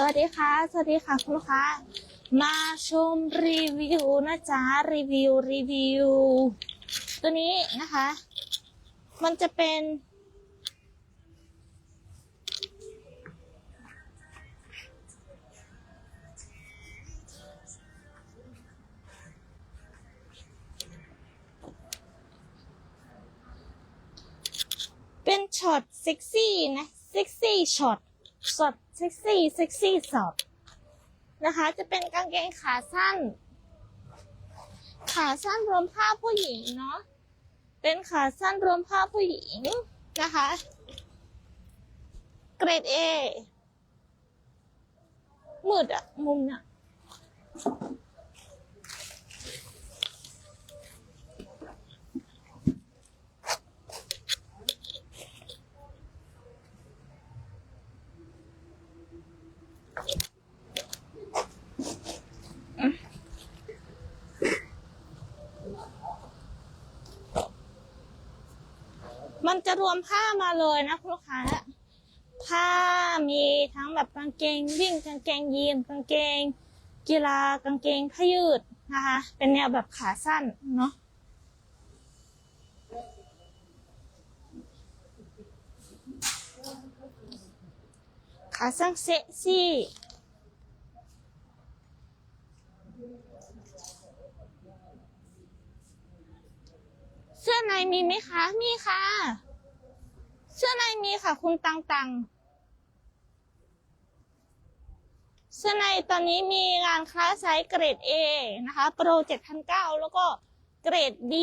สวัสดีค่ะ สวัสดีค่ะคุณลูกค้า มาชมรีวิวนะจ๊ะ รีวิว รีวิว ตัวนี้นะคะ มันจะเป็น เป็นช็อตเซ็กซี่นะ เซ็กซี่ช็อตช็อต เซ็กซี่เซ็กซี่สอบนะคะ จะเป็นกางเกงขาสั้น ขาสั้นรวมผ้าผู้หญิงเนาะเป็นขาสั้นรวมผ้าผู้หญิงนะคะ เกรด A มืดอะมุมเนี่ย จะรวมผ้ามาเลยนะคุณลูกค้า ผ้ามีทั้งแบบกางเกงวิ่งกางเกงยีนกางเกง กีฬากางเกงผ้ายืดนะคะ เป็นแนวแบบขาสั้นเนาะขาสั้นเซ็กซี่เสื้อในมีไหมคะ มีค่ะ สื้อในมีค่ะ คุณตังตังเสื้อในตอนนี้มีงานคลาสไซส์เกรด A นะคะ โปร7,900แล้วก็เกรด D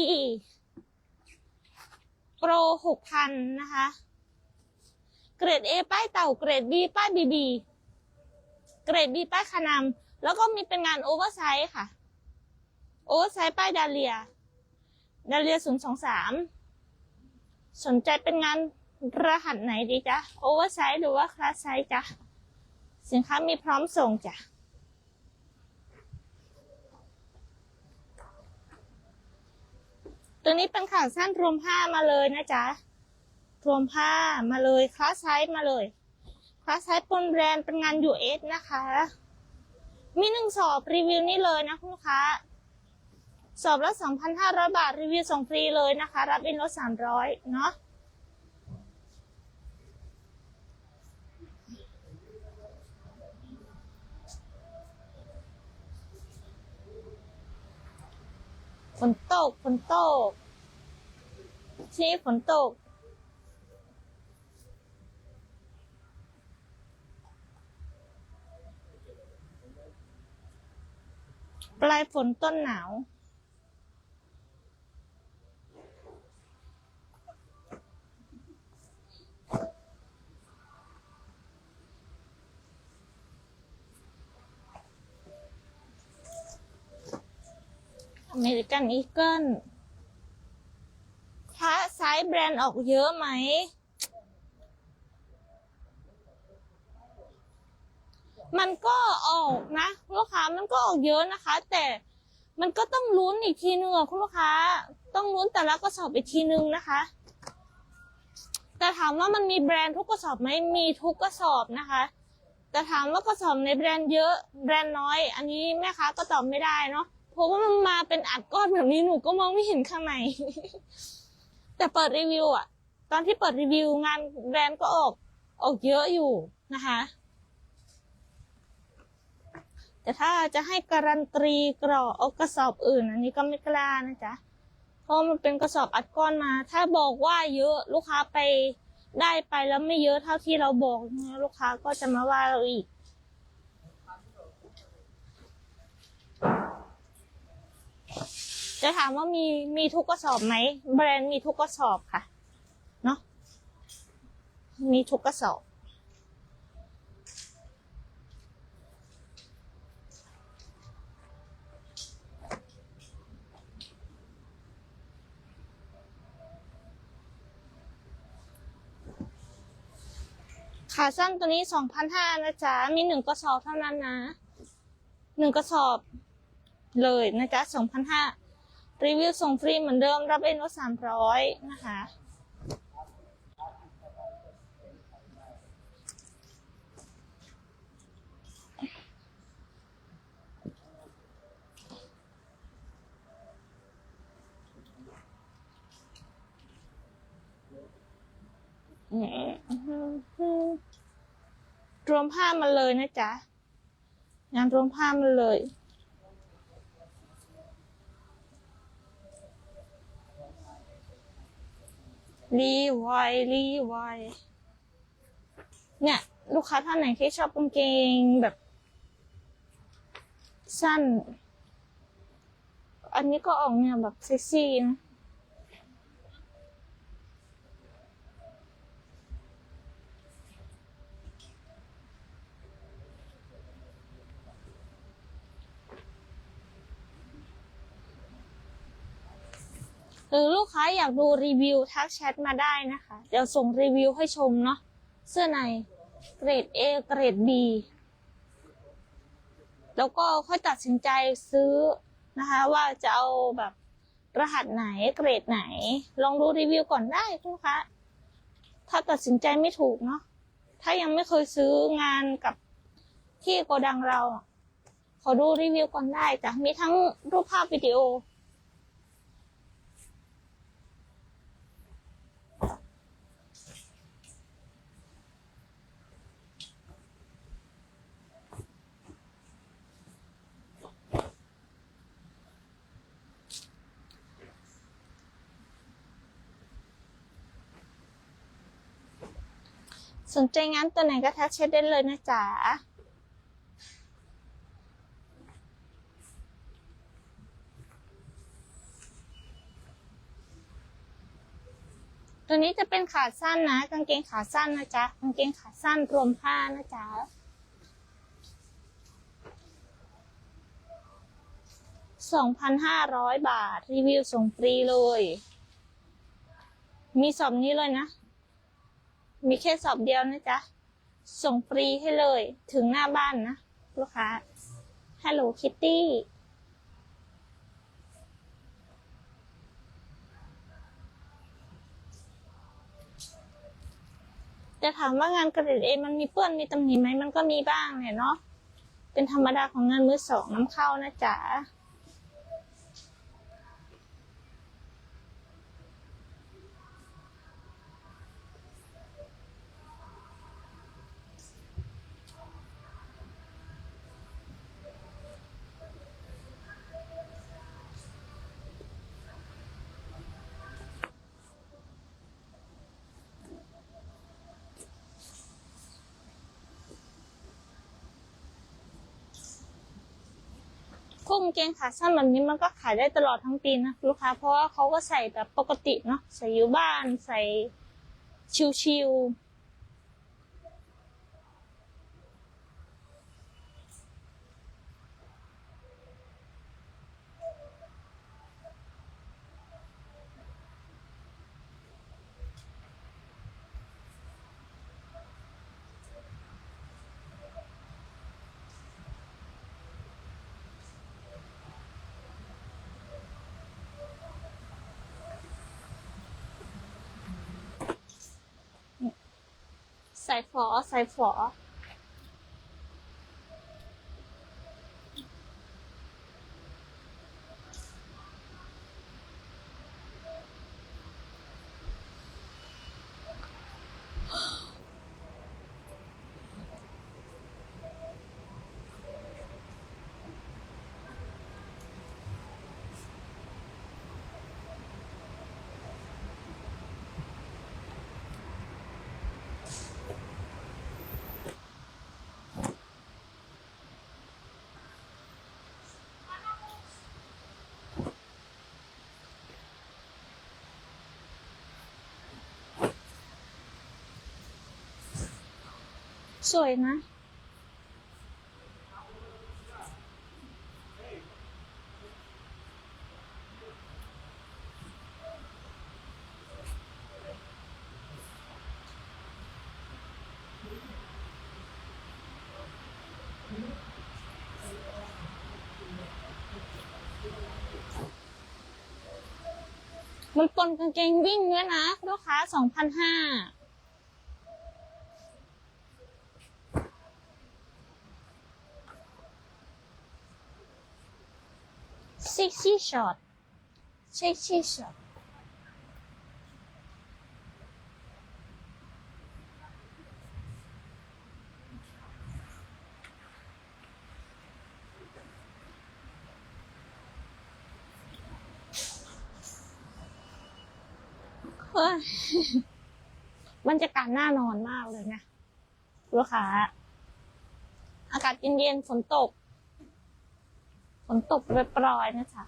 โปร6,000นะคะ เกรด A ป้ายเต่า เกรด B ป้าย BB เกรด B ป้ายคานำแล้วก็มีเป็นงานโอเวอร์ไซส์ค่ะ โอเวอร์ไซส์ป้ายดาเลีย ดาเรียศูนย์สองสามสนใจเป็นงาน รหัสไหนดีจ๊ะโอเวอร์ไซส์หรือว่าคลาสไซส์จ๊ะ สินค้ามีพร้อมส่งจ้ะตัวนี้เป็นขาสั้นรวมผ้ามาเลยนะจ๊ะ รวมผ้ามาเลยคลาสไซส์มาเลย คลาสไซส์ปนแบรนด์เป็นงาน US นะคะ มีหนึ่งสอบรีวิวนี้เลยนะคุณลูกค้า สอบละ2,500 บาทรีวิวส่งฟรีเลยนะคะ รับอินลด300 เนาะ ฝนตกฝนตกชี้ฝนตก ปลายฝนต้นหนาว เมริกันอีเกิลพระไซส์แบรนด์ออกเยอะไหม มันก็ออกนะลูกค้ามันก็ออกเยอะนะคะ แต่มันก็ต้องลุ้นอีกทีนึงอะคุณลูกค้า ต้องลุ้นแต่ละกระสอบอีกทีนึงนะคะ แต่ถามว่ามันมีแบรนด์ทุกกระสอบไหมมีทุกกระสอบนะคะแต่ถามว่ากระสอบในแบรนด์เยอะแบรนด์น้อย อันนี้แม่ค้าก็ตอบไม่ได้เนาะ เพราะว่ามันมาเป็นอัดก้อนแบบนี้หนูก็มองไม่เห็นข้างใน แต่เปิดรีวิวอะตอนที่เปิดรีวิวงานแบรนด์ก็ออก ออกเยอะอยู่นะคะ แต่ถ้าจะให้การันตีกรอกเอากระสอบอื่น อันนี้ก็ไม่กล้านะจ๊ะเพราะมันเป็นกระสอบอัดก้อนมา ถ้าบอกว่าเยอะลูกค้าไปได้ไปแล้วไม่เยอะเท่าที่เราบอกลูกค้าก็จะมาว่าเราอีก จะถามว่ามีมีทุกกระสอบไหมแบรนด์มีทุกกระสอบค่ะเนาะมีทุกกระสอบ ขาสั้นตัวนี้สองพันห้านะจ๊ะ มีหนึ่งกระสอบเท่านั้นนะหนึ่งกระสอบ เลยนะจ๊ะสองพันห้ารีวิวส่งฟรีเหมือนเดิมรับเอ็นลดสามร้อยนะคะรวมผ้ามาเลยนะจ๊ะงานรวมผ้ามาเลย รีไวรีไวเนี่ย ลูกค้าท่านไหนที่ชอบกางเกงแบบ สั้น อันนี้ก็ออกเนี่ยแบบเซ็กซี่นะ รือลูกค้าอยากดูรีวิวทักแชทมาได้นะคะ เดี๋ยวส่งรีวิวให้ชมเนาะเสื้อในเกรด A เกรด B แล้วก็ค่อยตัดสินใจซื้อนะคะ ว่าจะเอาแบบรหัสไหนเกรดไหน ลองดูรีวิวก่อนได้คุณลูกค้าถ้าตัดสินใจไม่ถูกเนาะถ้ายังไม่เคยซื้องานกับที่โกดังเรา ขอดูรีวิวก่อนได้จ้ะมีทั้งรูปภาพวิดีโอ สนใจงานตัวไหนก็ทักแชทได้เลยนะจ๊ะตัวนี้จะเป็นขาสั้นนะ กางเกงขาสั้นนะจ๊ะกางเกงขาสั้นรวมผ้านะจ๊ะสองพันห้าร้อยบาท รีวิวส่งฟรีเลย มีสอบนี้เลยนะ มีแค่สอบเดียวนะจ๊ะ ส่งฟรีให้เลย ถึงหน้าบ้านนะ ลูกค้า Hello Kitty จะถามว่างานกระดิตเองมันมีเปื้อนมีตำหนิไหมมันก็มีบ้างเนี่ยเนาะเป็นธรรมดาของงานมือสองน้ำเข้านะจ๊ะ งเกงขาสั้นแบบนี้มันก็ขายได้ตลอดทั้งปีนะลูกค้าเพราะว่าเขาก็ใส่แบบปกติเนาะใส่อยู่บ้านใส่ชิวๆ ใส่ฝอใส่ฝอ สวยนะ มันปนกางเกงวิ่งด้วยนะ ลูกค้าสองพันห้า ชี่ช็อตช่ชี่ช็อตบรรยากาศน่านอนมากเลยนะ ลูกค้า อากาศเย็นๆฝนตก ฝนตกปรอยๆนะจ๊ะ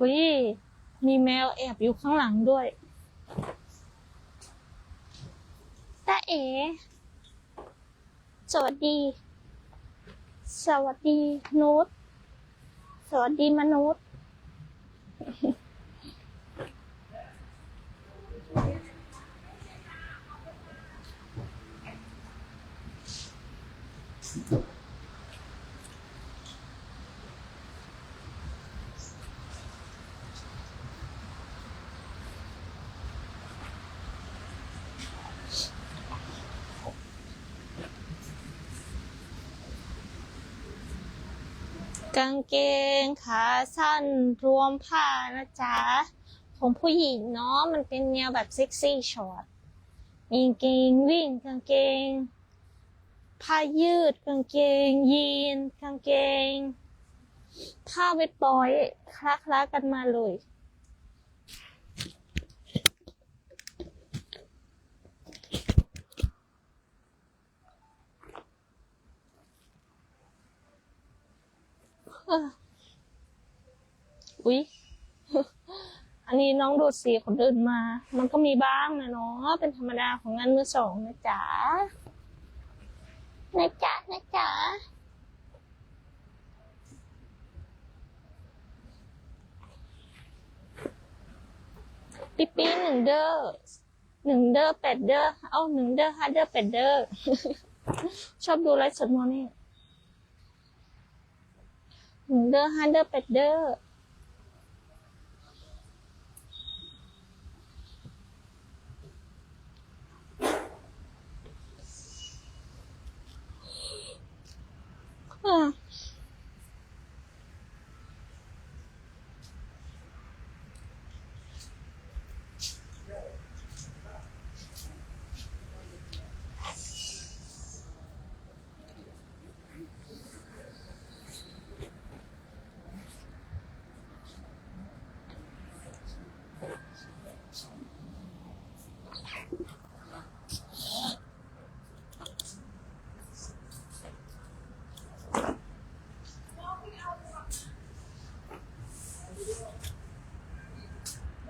อุ้ยมีแมวแอบอยู่ข้างหลังด้วยตาเอ๋สวัสดี สวัสดีนุชสวัสดีมนุษย์ กางเกงขาสั้นรวมผ้านะจ๊ะ ของผู้หญิงเนาะมันเป็นแนวแบบเซ็กซี่ช็อตมีกางเกงวิ่งกางเกงผ้ายืดกางเกง ยีนกางเกงผ้าเวทบอยคละคละๆกันมาเลย อุ๊ย อันนี้น้องดูดสีคนอื่นมา มันก็มีบ้างนะเนาะ เป็นธรรมดาของงานมือสองนะจ๊ะ นะจ๊ะ นะจ๊ะปีปีหนึ่งเด้อหนึ่งเด้อแปดเด้อ เอ้าหนึ่งเด้อห้าเด้อแปดเด้อ ชอบดูไลฟ์สดมอนี่ หนึ่งเด้อห้าเด้อแปดเด้อะ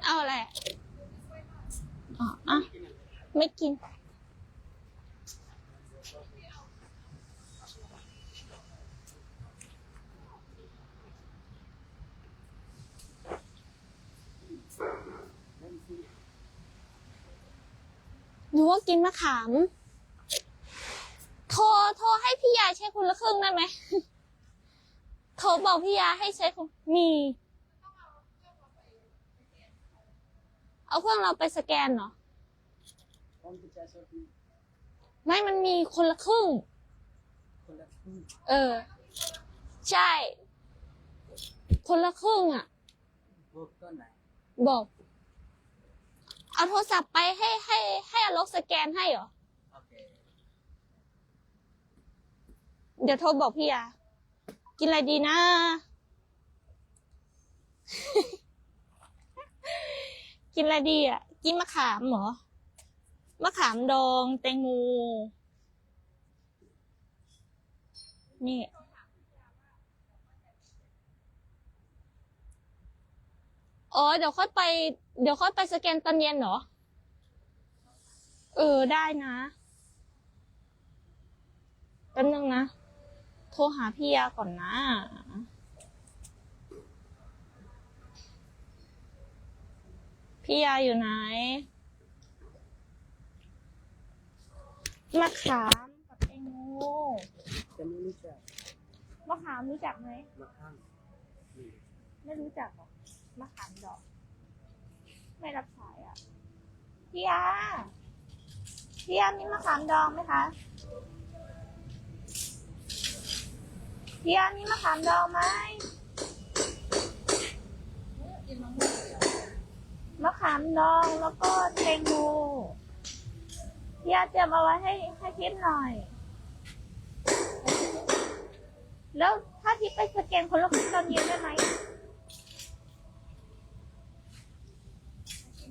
เอาอะไรอะอ๋ออะ ไม่ กิน หนูว่ากินมะขาม โทร โทรให้พี่ยาใช้คนละครึ่งได้ไหม โทรบอกพี่ยาให้ใช้คนมีเอาเครื่องเราไปสแกนเหรอ พร้อมจะจ่ายสดนี้ไม่มันมีคนละครึ่ง คนละครึ่งเออ ใช่ คนละครึ่งอะบวกต้นไหนบอก เอาโทรศัพท์ไปให้ให้ให้อลกสแกนให้เหรอ โอเคเดี๋ยวโทรบอกพี่ยากินอะไรดีนะ กินอะไรดีอะ กินมะขามเหรอ มะขามดอง แตงโมนี่ อ๋อ เดี๋ยวค่อยไป เดี๋ยวค่อยไปสแกนตอนเย็นเหรอ เออ ได้นะแป๊บนึงนะ โทรหาพี่ยาก่อนนะพี่ยาอยู่ไหน มะขามกับแตจะไม่รู้จักมะขามรู้จักไหมมะข้างนี่ไม่รู้จักหรอกมะขามดอก ไม่รับสายอะพี่ยาพี่ยามีมะขามดองไหมคะพี่ยามีมะขามดองไหมมะขามดองแล้วก็แตงโม พี่ยาเตรียมเอาไว้ให้ให้ทิพย์หน่อย แล้วถ้าทิพย์ไปสแกนคนละครึ่งตอนเย็นได้ไหม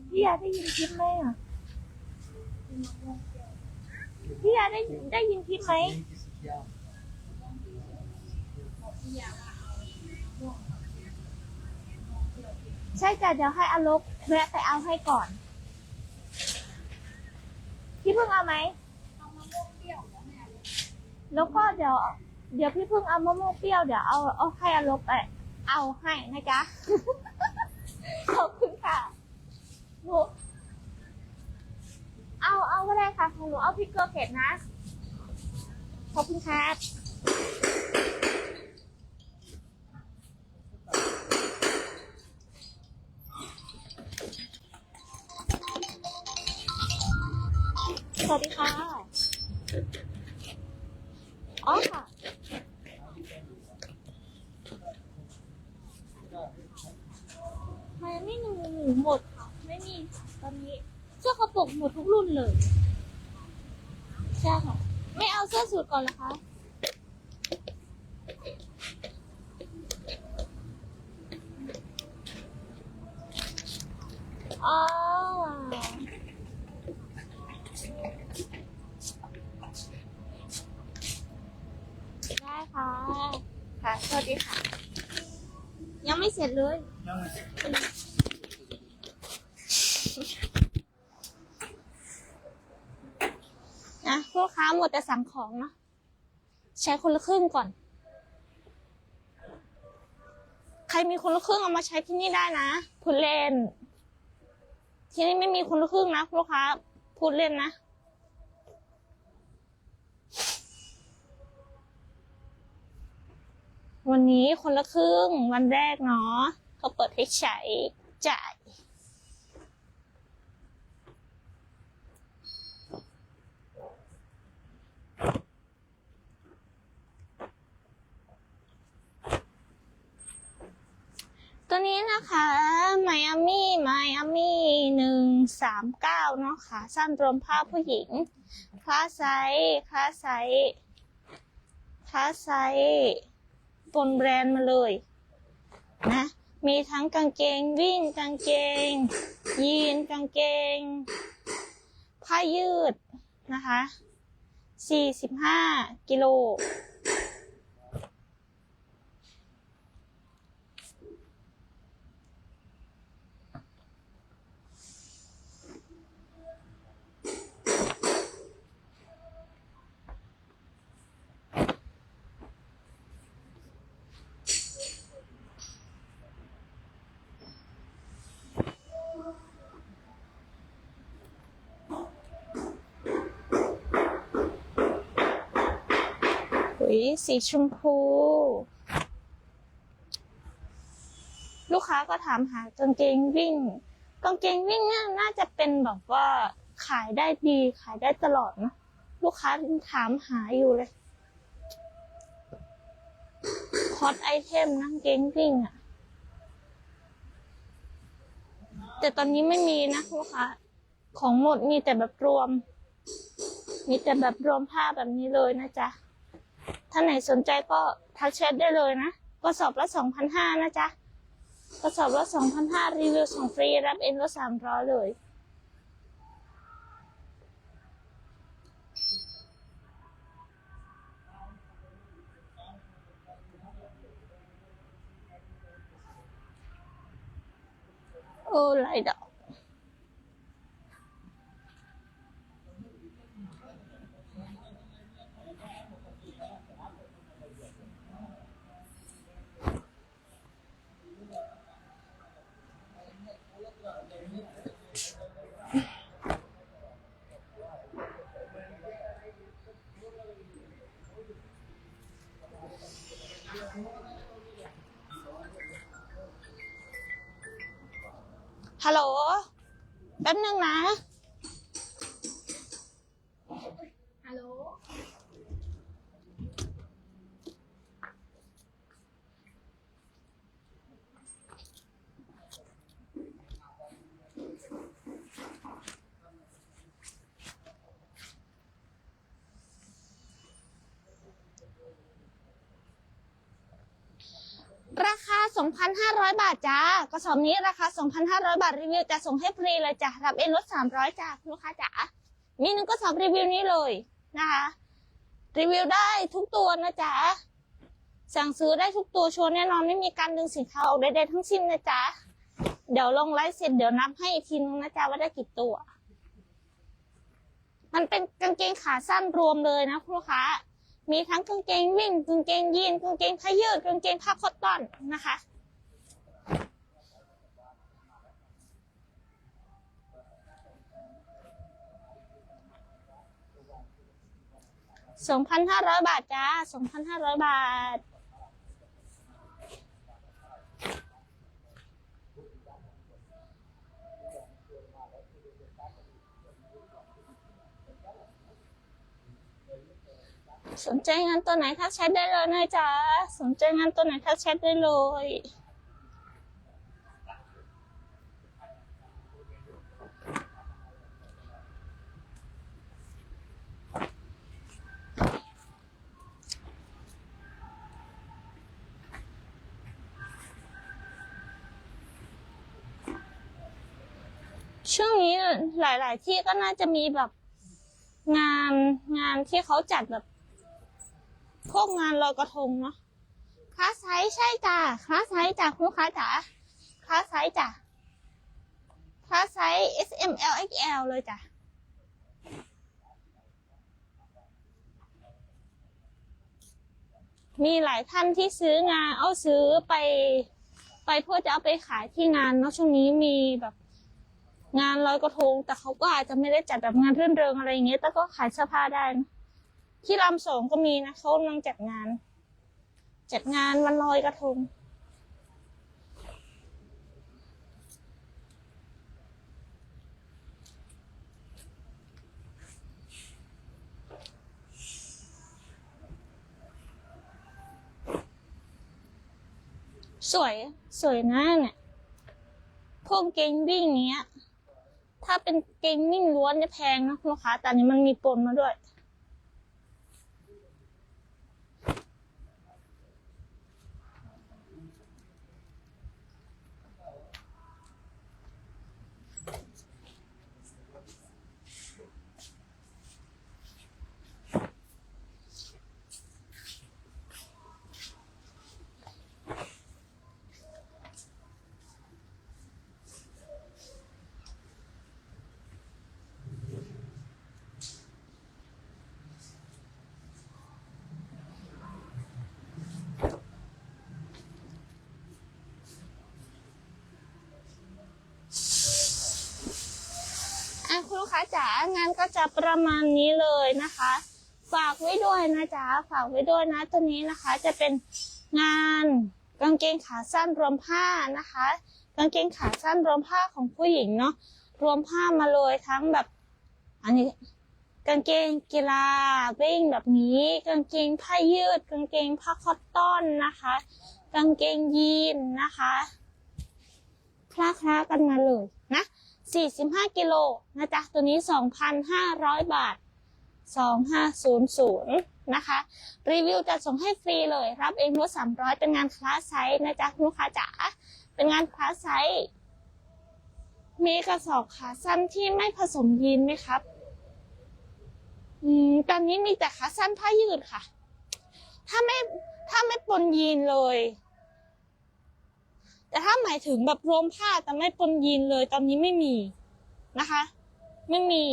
พี่ยาได้ยินคลิปไหมอะพี่ยาได้ได้ยินคลิปไหมใช่จ้ะเดี๋ยวให้อาลกแวะไปเอาให้ก่อน พี่เพิ่งเอาไหมแล้วก็เดี๋ยว เดี๋ยวพี่เพิ่งเอามะม่วงเปรี้ยวเดี๋ยวเอาเอาให้อาลกไปเอาให้นะจ๊ะ ขอบคุณค่ะหนูเอาเอาก็ได้ค่ะของหนูเอาพริกเกลือเผ็ดนะ ขอบคุณครับ ก่อนเหรอคะอ๋อได้ค่ะ ค่ะ สวัสดีค่ะ ยังไม่เสร็จเลยยังไงนะลูกค้าหมดแต่สั่งของเนาะ ใช้คนละครึ่งก่อน ใครมีคนละครึ่งเอามาใช้ที่นี่ได้นะพูดเล่น ที่นี่ไม่มีคนละครึ่งนะลูกค้าพูดเล่นนะวันนี้คนละครึ่งวันแรกเนาะเขาเปิดให้ใช้จ่าย ตัวนี้นะคะไมอามี่ไมอามี่หนึ่งสามเก้าเนาะค่ะ สั้นรวมผ้าผู้หญิง คลาสไซส์คลาสไซส์คลาสไซส์บนแบรนด์มาเลยนะมีทั้งกางเกงวิ่งกางเกง ยีนกางเกง ผ้ายืดนะคะสี่สิบห้ากิโล หุ ยสีชมพู ลูกค้าก็ถามหากางเกงวิ่งกางเกงวิ่งเนี่ยน่าจะเป็นแบบว่าขายได้ดีขายได้ตลอดนะลูกค้าถามหาอยู่เลยคอตไอเทมนะกางเกงวิ่งอะแต่ตอนนี้ไม่มีนะลูกค้าของหมดมีแต่แบบรวม มีแต่แบบรวมผ้าแบบนี้เลยนะจ๊ะ ถ้าไหนสนใจก็ทักแชทได้เลยนะกระสอบละสองพันห้านะจ๊ะกระสอบละสองพันห้ารีวิวส่งฟรีรับเองก็สามร้อยเลยโอ้ลายดอก แป๊บนึงนะ ฮัลโหล ราคา 2,500 บาทจ้ากระสอบนี้ราคา 2,500 บาทรีวิวจะส่งให้ฟรีเลยจ้ะรับเองลด300จ้ะลูกค้าจ๋ามีหนึ่งกระสอบรีวิวนี้เลยนะคะรีวิวได้ทุกตัวนะจ๊ะสั่งซื้อได้ทุกตัวชัวร์แน่นอนไม่มีการดึงสินค้าออกใดๆทั้งสิ้นนะจ๊ะเดี๋ยวลงไลฟ์เสร็จเดี๋ยวนับให้อีกทีนึงนะจ๊ะว่าได้กี่ตัว มันเป็นกางเกงขาสั้นรวมเลยนะคุณลูกค้า มีทั้งกางเกงวิ่งกางเกงยีนกางเกงผ้ายืดกางเกงผ้าคอตตอนนะคะ สองพันห้าร้อยบาทจ้าสองพันห้าร้อยบาท สนใจงานตัวไหนทักแชทได้เลยนะจ๊ะ สนใจงานตัวไหนทักแชทได้เลยช่วงนี้หลาย ๆ ที่ก็น่าจะมีแบบงานงานที่เขาจัดแบบ พวกงานลอยกระทงเนาะคลาสไซส์ใช่จ้ะคลาสไซส์จ้ะคุณลูกค้าจ๋าคลาสไซส์จ้ะคลาสไซส์ S M L X L เลยจ้ะมีหลายท่านที่ซื้องานเอาซื้อไป ไปเพื่อจะเอาไปขายที่งานเนาะช่วงนี้มีแบบ งานลอยกระทง แต่เขาก็อาจจะไม่ได้จัดแบบงานรื่นเริงอะไรอย่างเงี้ยแต่ก็ขายเสื้อผ้าได้นะ ที่ลำสองก็มีนะเขากำลังจัดงาน จัดงานวันลอยกระทงสวยสวยนะเนี่ยพวกเกงวิ่งเนี้ย ถ้าเป็นเกงวิ่งล้วนเนี่ยแพงนะคุณลูกค้าแต่นนี้มันมีปนมาด้วย อะคุณลูกค้าจ๋างานก็จะประมาณนี้เลยนะคะ ฝากไว้ด้วยนะจ๊ะฝากไว้ด้วยนะตัวนี้นะคะ จะเป็นงานกางเกงขาสั้นรวมผ้านะคะ กางเกงขาสั้นรวมผ้าของผู้หญิงเนาะรวมผ้ามาเลยทั้งแบบ อันนี้ กางเกงกีฬาวิ่งแบบนี้ กางเกงผ้ายืด กางเกงผ้าคอตตอนนะคะ กางเกงยีนนะคะคล้าคล้าๆกันมาเลยนะ 45 กิโลนะจ๊ะ ตัวนี้ 2,500 บาท 2500 นะคะ รีวิวจะส่งให้ฟรีเลย รับเองลด300 เป็นงานคลาสไซส์นะจ๊ะ ลูกค้าจ๋า เป็นงานคลาสไซส์มีกระสอบขาสั้นที่ไม่ผสมยีนไหมครับ อืม ตอนนี้มีแต่ขาสั้นผ้ายืดค่ะ ถ้าไม่ถ้าไม่ปนยีนเลย แต่ถ้าหมายถึงแบบรวมผ้าแต่ไม่ปนยีนเลย ตอนนี้ไม่มีนะคะ ไม่มี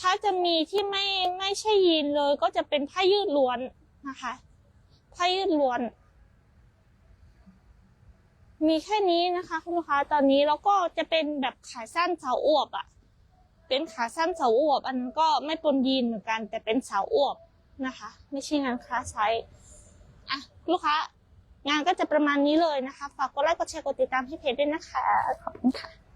ถ้าจะมีที่ไม่ไม่ใช่ยีนเลย ก็จะเป็นผ้ายืดล้วนนะคะผ้ายืดล้วน มีแค่นี้นะคะ คุณลูกค้าตอนนี้แล้วก็จะเป็นแบบขาสั้นสาวอวบอะ่ะ เป็นขาสั้นสาวอวบ อันนั้นก็ไม่ปนยีนเหมือนกัน แต่เป็นสาวอวบนะคะ ไม่ใช่งานคลาสไซส์อะลูกค้า งานก็จะประมาณนี้เลยนะคะ ฝากกดไลค์กดแชร์กดติดตามที่เพจด้วยนะคะ ขอบคุณค่ะ